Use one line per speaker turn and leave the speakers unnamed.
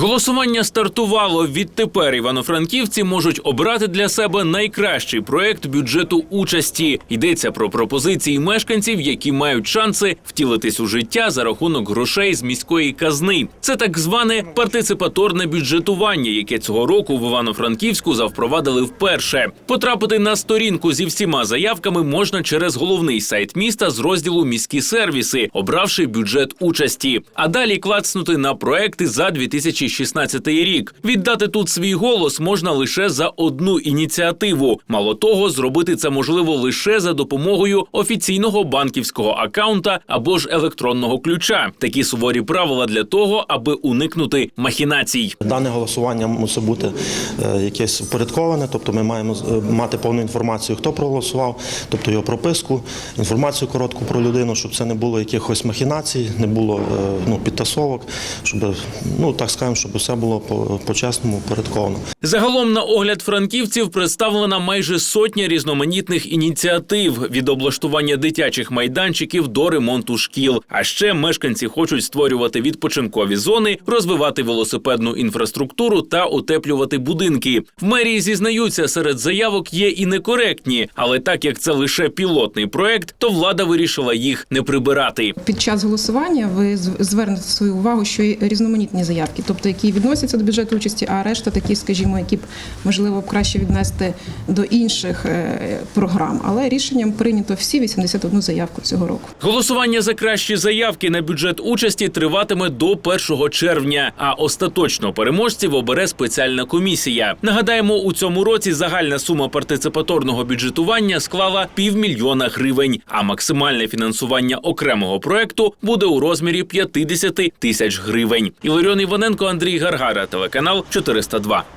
Голосування стартувало. Відтепер івано-франківці можуть обрати для себе найкращий проект бюджету участі. Йдеться про пропозиції мешканців, які мають шанси втілитись у життя за рахунок грошей з міської казни. Це так зване партиципаторне бюджетування, яке цього року в Івано-Франківську завпровадили вперше. Потрапити на сторінку зі всіма заявками можна через головний сайт міста з розділу міські сервіси, обравши бюджет участі. А далі клацнути на проекти за 2016 рік. Віддати тут свій голос можна лише за одну ініціативу. Мало того, зробити це можливо лише за допомогою офіційного банківського акаунта або ж електронного ключа. Такі суворі правила для того, аби уникнути махінацій.
Дане голосування мусить бути е, якесь впорядковане, тобто ми маємо е, мати повну інформацію, хто проголосував, тобто його прописку, інформацію коротку про людину, щоб це не було якихось махінацій, не було е, ну, підтасовок, щоб ну так скажемо, щоб все було по- по-чесному, впорядковано.
Загалом на огляд франківців представлена майже сотня різноманітних ініціатив від облаштування дитячих майданчиків до ремонту шкіл. А ще мешканці хочуть створювати відпочинкові зони, розвивати велосипедну інфраструктуру та утеплювати будинки. В мерії зізнаються, серед заявок є і некоректні, але так як це лише пілотний проект, то влада вирішила їх не прибирати.
Під час голосування ви звернете свою увагу, що є різноманітні заявки, тобто які відносяться до бюджету участі, а решта такі, скажімо, які б можливо б краще віднести до інших е, програм. Але рішенням прийнято всі 81 заявку цього року.
Голосування за кращі заявки на бюджет участі триватиме до 1 червня, а остаточно переможців обере спеціальна комісія. Нагадаємо, у цьому році загальна сума партиципаторного бюджетування склала півмільйона гривень, а максимальне фінансування окремого проекту буде у розмірі 50 тисяч гривень. Іларіон Іваненко, Андрій Гаргара, телеканал 402.